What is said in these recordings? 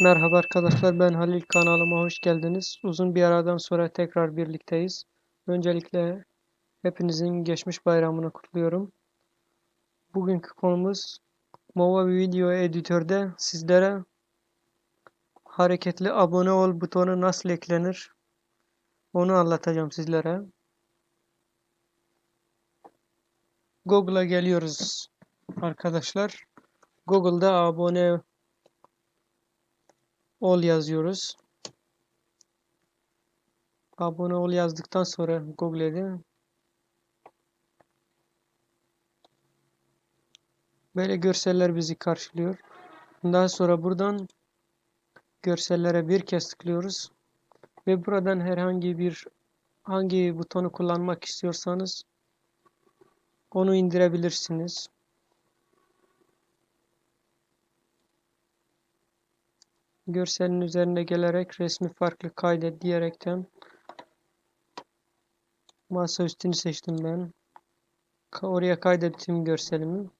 Merhaba arkadaşlar ben Halil kanalıma hoş geldiniz. Uzun bir aradan sonra tekrar birlikteyiz. Öncelikle hepinizin geçmiş bayramını kutluyorum. Bugünkü konumuz Mova Video Editör'de sizlere hareketli abone ol butonu nasıl eklenir onu anlatacağım sizlere. Google'a geliyoruz arkadaşlar. Google'da abone ol yazıyoruz. Abone ol yazdıktan sonra Google'de böyle görseller bizi karşılıyor. Daha sonra buradan görsellere bir kez tıklıyoruz ve buradan herhangi bir hangi butonu kullanmak istiyorsanız onu indirebilirsiniz. Görselin üzerine gelerek resmi farklı kaydet diyerekten masa üstünü seçtim ben. Oraya kaydettim görselimi.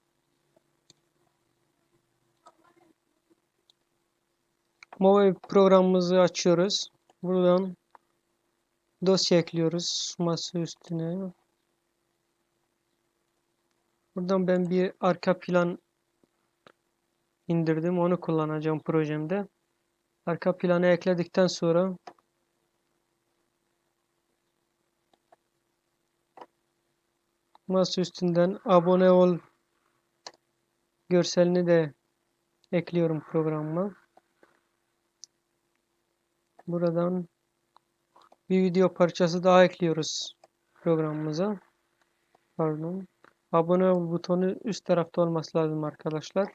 Mobile programımızı açıyoruz. Buradan dosya ekliyoruz masa üstüne. Buradan ben bir arka plan indirdim. Onu kullanacağım projemde. Arka planı ekledikten sonra masa üstünden abone ol görselini de ekliyorum programıma. Buradan bir video parçası daha ekliyoruz programımıza. Pardon. Abone ol butonu üst tarafta olması lazım arkadaşlar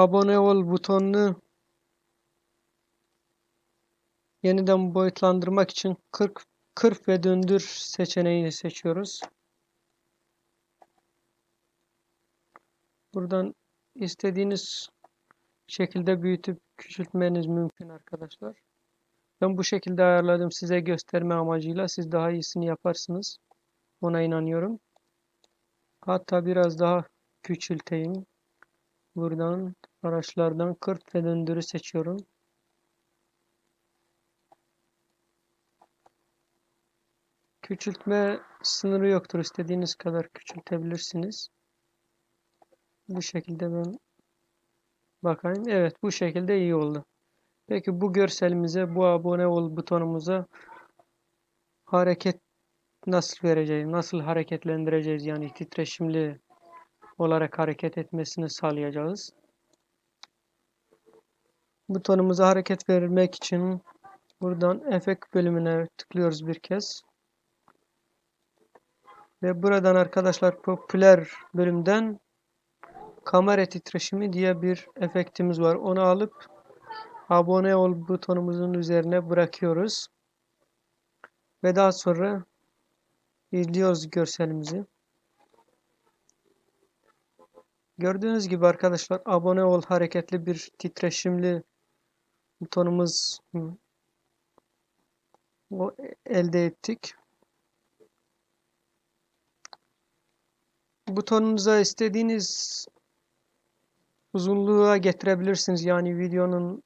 abone ol butonunu yeniden boyutlandırmak için 40 40 ve döndür seçeneğini seçiyoruz. Buradan istediğiniz şekilde büyütüp küçültmeniz mümkün arkadaşlar. Ben bu şekilde ayarladım size gösterme amacıyla. Siz daha iyisini yaparsınız. Ona inanıyorum. Hatta biraz daha küçülteyim. Buradan araçlardan 40 ve döndürü seçiyorum. Küçültme sınırı yoktur. İstediğiniz kadar küçültebilirsiniz. Bu şekilde ben bakayım. Evet bu şekilde iyi oldu. Peki bu görselimize, bu abone ol butonumuza hareket nasıl vereceğiz? Nasıl hareketlendireceğiz? Yani titreşimli olarak hareket etmesini sağlayacağız. Butonumuza hareket vermek için buradan efekt bölümüne tıklıyoruz bir kez. Ve buradan arkadaşlar popüler bölümden kamera titreşimi diye bir efektimiz var. Onu alıp abone ol butonumuzun üzerine bırakıyoruz. Ve daha sonra izliyoruz görselimizi. Gördüğünüz gibi arkadaşlar abone ol hareketli bir titreşimli butonumuz o elde ettik. Butonunuza istediğiniz uzunluğa getirebilirsiniz. Yani videonun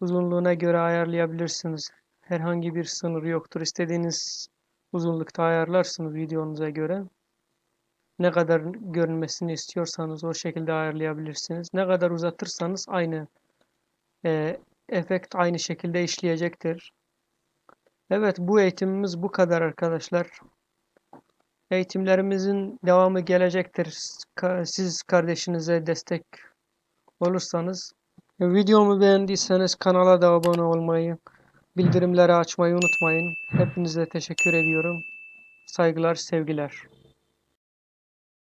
uzunluğuna göre ayarlayabilirsiniz. Herhangi bir sınır yoktur. İstediğiniz uzunlukta ayarlarsınız videonuza göre. Ne kadar görünmesini istiyorsanız o şekilde ayarlayabilirsiniz. Ne kadar uzatırsanız aynı e, efekt aynı şekilde işleyecektir. Evet bu eğitimimiz bu kadar arkadaşlar. Eğitimlerimizin devamı gelecektir. Siz kardeşinize destek olursanız. Videomu beğendiyseniz kanala da abone olmayı, bildirimleri açmayı unutmayın. Hepinize teşekkür ediyorum. Saygılar, sevgiler.